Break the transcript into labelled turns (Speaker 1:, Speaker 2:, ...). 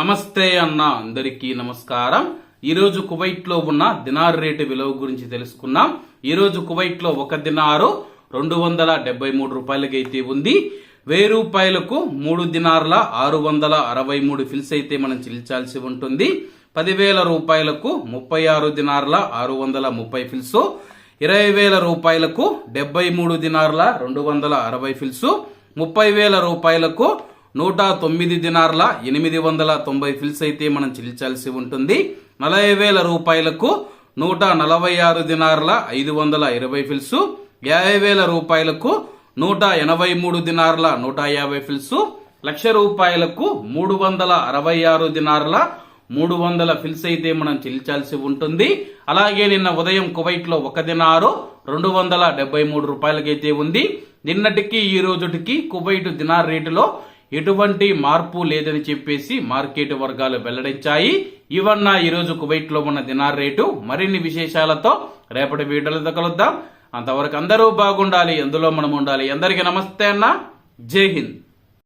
Speaker 1: నమస్తే అన్న అందరికీ నమస్కారం. ఈరోజు కువైట్లో ఉన్న దినార్ రేటు విలువ గురించి తెలుసుకున్నాం ఈరోజు కువైట్లో ఒక దినారు రెండు వందల డెబ్బై మూడు రూపాయలకైతే ఉంది. వెయ్యి రూపాయలకు మూడు దినార్ల ఆరు వందల అరవై మూడు ఫిల్స్ అయితే మనం చెల్లించాల్సి ఉంటుంది. పదివేల రూపాయలకు ముప్పై ఆరు దినార్ల ఆరు వందల ముప్పై ఫిల్స్. ఇరవై వేల రూపాయలకు డెబ్బై మూడు దినార్ల రెండు వందల అరవై ఫిల్స్. ముప్పై వేల రూపాయలకు నూట తొమ్మిది దినార్ల ఎనిమిది వందల తొంభై ఫిల్స్ అయితే మనం చెల్లించాల్సి ఉంటుంది. నలభై వేల రూపాయలకు నూట నలభై ఆరు దినార్ల ఐదు వందల ఇరవై ఫిల్స్ యాభై వేల రూపాయలకు నూట ఎనభై మూడు దినార్ల నూట యాభై ఫిల్స్ లక్ష రూపాయలకు మూడు వందల అరవై ఆరు దినార్ల మూడు వందల ఫిల్స్ అయితే మనం చెల్లించాల్సి ఉంటుంది. అలాగే నిన్న ఉదయం కువైట్లో ఒక దినారు రెండు వందల డెబ్బై మూడు రూపాయలకైతే ఉంది. నిన్నటికి ఈ రోజుటికి కువైట్ దినార్ రేటులో ఎటువంటి మార్పు లేదని చెప్పేసి మార్కెట్ వర్గాలు వెల్లడించాయి. ఇవన్న ఈ రోజు కువైట్లో ఉన్న దినార్ రేటు. మరిన్ని విశేషాలతో రేపటి వీడియోలతో కలుద్దాం. అంతవరకు అందరూ బాగుండాలి. ఎందులో మనం ఉండాలి. అందరికీ నమస్తే అన్న. జై హింద్.